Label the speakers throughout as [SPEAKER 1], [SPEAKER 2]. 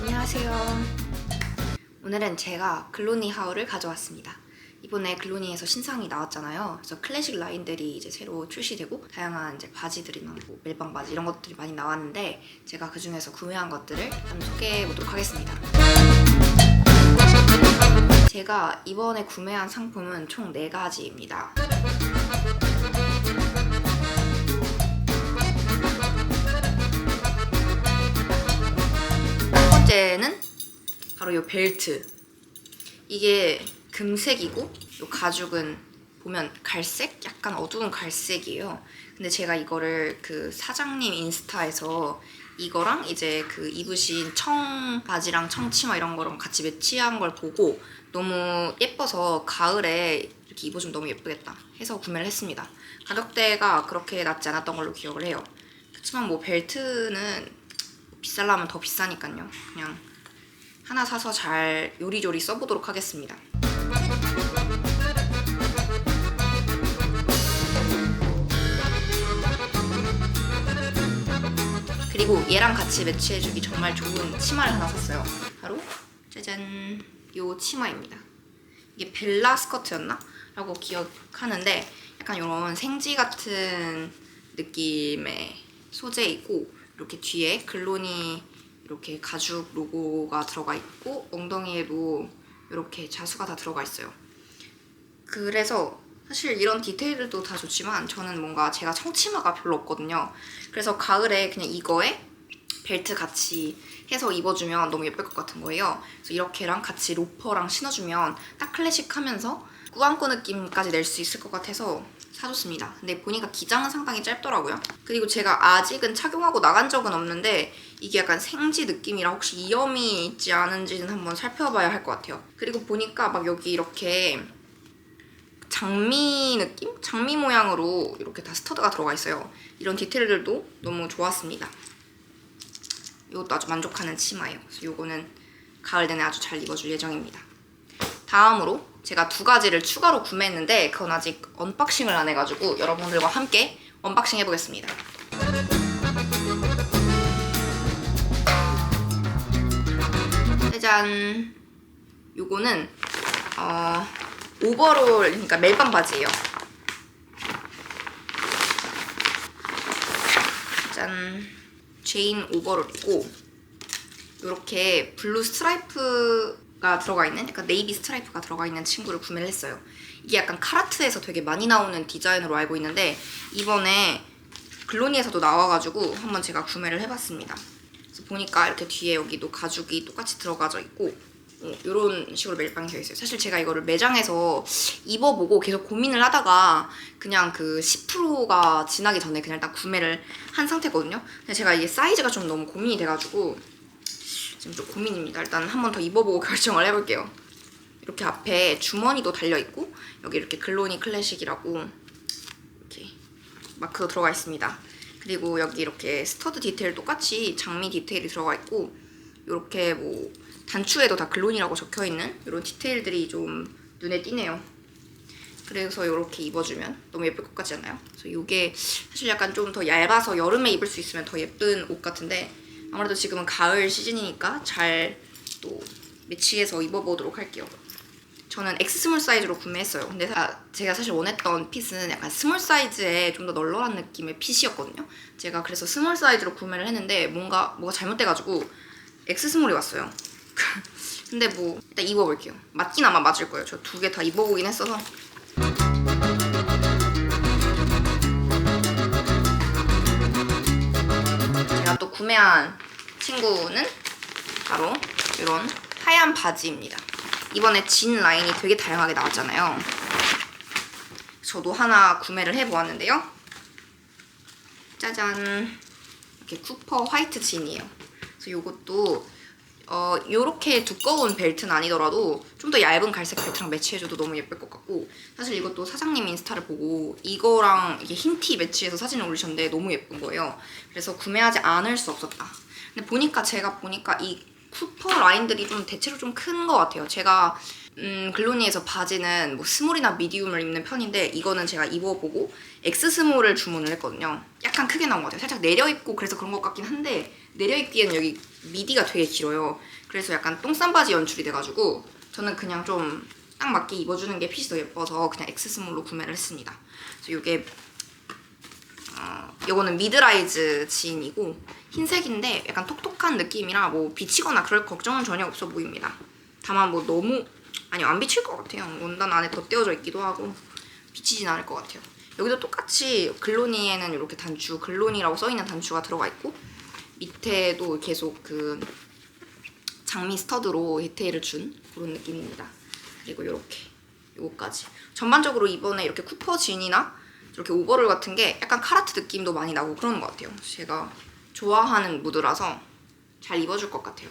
[SPEAKER 1] 안녕하세요. 오늘은 제가 글로니 하울을 가져왔습니다. 이번에 글로니에서 신상이 나왔잖아요. 그래서 클래식 라인들이 이제 새로 출시되고 다양한 이제 바지들이나 뭐 멜빵 바지 이런 것들이 많이 나왔는데 제가 그 중에서 구매한 것들을 한번 소개해 보도록 하겠습니다. 제가 이번에 구매한 상품은 총 4가지입니다. 첫 번째는 바로 이 벨트. 이게 금색이고 이 가죽은 보면 갈색? 약간 어두운 갈색이에요. 근데 제가 이거를 그 사장님 인스타에서 이거랑 이제 그 입으신 청 바지랑 청치마 이런 거랑 같이 매치한 걸 보고 너무 예뻐서 가을에 이렇게 입어주면 너무 예쁘겠다 해서 구매를 했습니다. 가격대가 그렇게 낮지 않았던 걸로 기억을 해요. 그렇지만 뭐 벨트는 비쌀라면 더 비싸니까요. 그냥 하나 사서 잘 요리조리 써보도록 하겠습니다. 그리고 얘랑 같이 매치해주기 정말 좋은 치마를 하나 샀어요. 바로 짜잔 요 치마입니다. 이게 벨라 스커트였나? 라고 기억하는데 약간 이런 생지 같은 느낌의 소재이고 이렇게 뒤에 글로니 이렇게 가죽 로고가 들어가 있고 엉덩이에도 이렇게 자수가 다 들어가 있어요. 그래서 사실 이런 디테일들도 다 좋지만 저는 뭔가 제가 청치마가 별로 없거든요. 그래서 가을에 그냥 이거에 벨트 같이 해서 입어주면 너무 예쁠 것 같은 거예요. 그래서 이렇게랑 같이 로퍼랑 신어주면 딱 클래식하면서 꾸안꾸 느낌까지 낼 수 있을 것 같아서 사줬습니다. 근데 보니까 기장은 상당히 짧더라고요. 그리고 제가 아직은 착용하고 나간 적은 없는데 이게 약간 생지 느낌이라 혹시 이염이 있지 않은지는 한번 살펴봐야 할 것 같아요. 그리고 보니까 막 여기 이렇게 장미 느낌? 장미 모양으로 이렇게 다 스터드가 들어가 있어요. 이런 디테일들도 너무 좋았습니다. 이것도 아주 만족하는 치마예요. 그래서 이거는 가을 내내 아주 잘 입어줄 예정입니다. 다음으로 제가 두 가지를 추가로 구매했는데 그건 아직 언박싱을 안 해가지고 여러분들과 함께 언박싱 해보겠습니다. 짜잔! 요거는 어, 오버롤, 그러니까 멜빵 바지예요. 짠! 제인 오버롤이고 이렇게 블루 스트라이프 가 들어가 있는 약간 네이비 스트라이프가 들어가 있는 친구를 구매를 했어요. 이게 약간 카라트에서 되게 많이 나오는 디자인으로 알고 있는데 이번에 글로니에서도 나와가지고 한번 제가 구매를 해봤습니다. 그래서 보니까 이렇게 뒤에 여기도 가죽이 똑같이 들어가져 있고 이런 식으로 멜빵이 되어 있어요. 사실 제가 이거를 매장에서 입어보고 계속 고민을 하다가 그냥 그 10%가 지나기 전에 그냥 딱 구매를 한 상태거든요. 근데 제가 이게 사이즈가 좀 너무 고민이 돼가지고 지금 좀 고민입니다. 일단 한 번 더 입어보고 결정을 해볼게요. 이렇게 앞에 주머니도 달려있고 여기 이렇게 글로니 클래식이라고 이렇게 마크도 들어가 있습니다. 그리고 여기 이렇게 스터드 디테일 똑같이 장미 디테일이 들어가 있고 이렇게 뭐 단추에도 다 글론이라고 적혀 있는 이런 디테일들이 좀 눈에 띄네요. 그래서 이렇게 입어주면 너무 예쁠 것 같지 않나요? 그래서 이게 사실 약간 좀 더 얇아서 여름에 입을 수 있으면 더 예쁜 옷 같은데 아무래도 지금은 가을 시즌이니까 잘 또 매치해서 입어보도록 할게요. 저는 X 스몰 사이즈로 구매했어요. 근데 사- 제가 사실 원했던 핏은 약간 스몰 사이즈에 좀 더 널널한 느낌의 핏이었거든요. 제가 그래서 스몰 사이즈로 구매를 했는데 뭔가 뭐가 잘못돼가지고 X 스몰이 왔어요. 근데 뭐 일단 입어볼게요. 맞긴 아마 맞을 거예요. 저 두 개 다 입어보긴 했어서. 구매한 친구는 바로 이런 하얀 바지입니다. 이번에 진 라인이 되게 다양하게 나왔잖아요. 저도 하나 구매를 해보았는데요. 짜잔. 이렇게 쿠퍼 화이트 진이에요. 그래서 이것도 어 요렇게 두꺼운 벨트는 아니더라도 좀 더 얇은 갈색 벨트랑 매치해줘도 너무 예쁠 것 같고 사실 이것도 사장님 인스타를 보고 이거랑 이게 흰 티 매치해서 사진을 올리셨는데 너무 예쁜 거예요. 그래서 구매하지 않을 수 없었다. 근데 보니까 제가 보니까 이 쿠퍼 라인들이 좀 대체로 좀 큰 것 같아요. 제가 음, 글로니에서 바지는 뭐 스몰이나 미디움을 입는 편인데 이거는 제가 입어보고 X 스몰을 주문을 했거든요. 약간 크게 나온 것 같아요. 살짝 내려 입고 그래서 그런 것 같긴 한데 내려 입기에는 여기 미디가 되게 길어요. 그래서 약간 똥싼 바지 연출이 돼가지고 저는 그냥 좀 딱 맞게 입어주는 게 핏이 더 예뻐서 그냥 X 스몰로 구매를 했습니다. 그래서 이게 어, 요거는 미드라이즈 진이고 흰색인데 약간 톡톡한 느낌이라 뭐 비치거나 그럴 걱정은 전혀 없어 보입니다. 다만 뭐 너무 아니 안 비칠 것 같아요. 원단 안에 덧대어져 있기도 하고 비치진 않을 것 같아요. 여기도 똑같이 글로니에는 이렇게 단추 글로니라고 써있는 단추가 들어가 있고 밑에도 계속 그 장미 스터드로 디테일을 준 그런 느낌입니다. 그리고 이렇게 요거까지 전반적으로 이번에 이렇게 쿠퍼 진이나 이렇게 오버롤 같은 게 약간 카라트 느낌도 많이 나고 그러는 것 같아요. 제가 좋아하는 무드라서 잘 입어줄 것 같아요.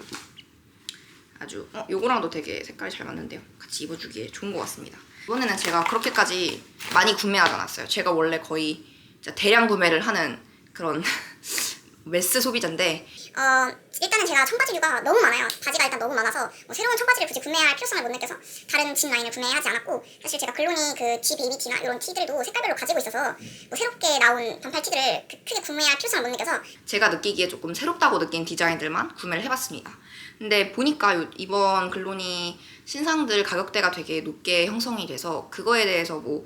[SPEAKER 1] 아주 어 요거랑도 되게 색깔이 잘 맞는데요. 같이 입어주기에 좋은 것 같습니다. 이번에는 제가 그렇게까지 많이 구매하지 않았어요. 제가 원래 거의 대량 구매를 하는 그런 메스 소비자인데
[SPEAKER 2] 어, 일단은 제가 청바지류가 너무 많아요. 바지가 일단 너무 많아서 뭐 새로운 청바지를 굳이 구매할 필요성을 못 느껴서 다른 진 라인을 구매하지 않았고 사실 제가 글로니 그 G 베이비 티나 이런 티들도 색깔별로 가지고 있어서 뭐 새롭게 나온 반팔 티들을 그- 크게 구매할 필요성을 못 느껴서
[SPEAKER 1] 제가 느끼기에 조금 새롭다고 느낀 디자인들만 구매를 해봤습니다. 근데 보니까 요- 이번 글로니 신상들 가격대가 되게 높게 형성이 돼서 그거에 대해서 뭐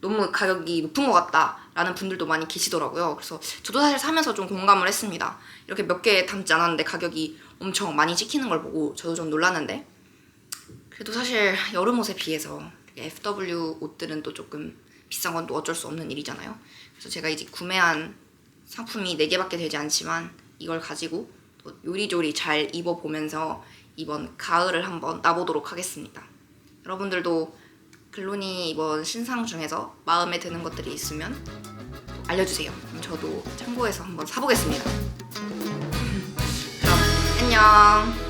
[SPEAKER 1] 너무 가격이 높은 것 같다라는 분들도 많이 계시더라고요. 그래서 저도 사실 사면서 좀 공감을 했습니다. 이렇게 몇 개 담지 않았는데 가격이 엄청 많이 찍히는 걸 보고 저도 좀 놀랐는데 그래도 사실 여름 옷에 비해서 FW 옷들은 또 조금 비싼 건 또 어쩔 수 없는 일이잖아요. 그래서 제가 이제 구매한 상품이 4개밖에 되지 않지만 이걸 가지고 또 요리조리 잘 입어보면서 이번 가을을 한번 나보도록 하겠습니다. 여러분들도 글로니 이번 신상 중에서 마음에 드는 것들이 있으면 알려주세요. 그럼 저도 참고해서 한번 사보겠습니다. 그럼 안녕.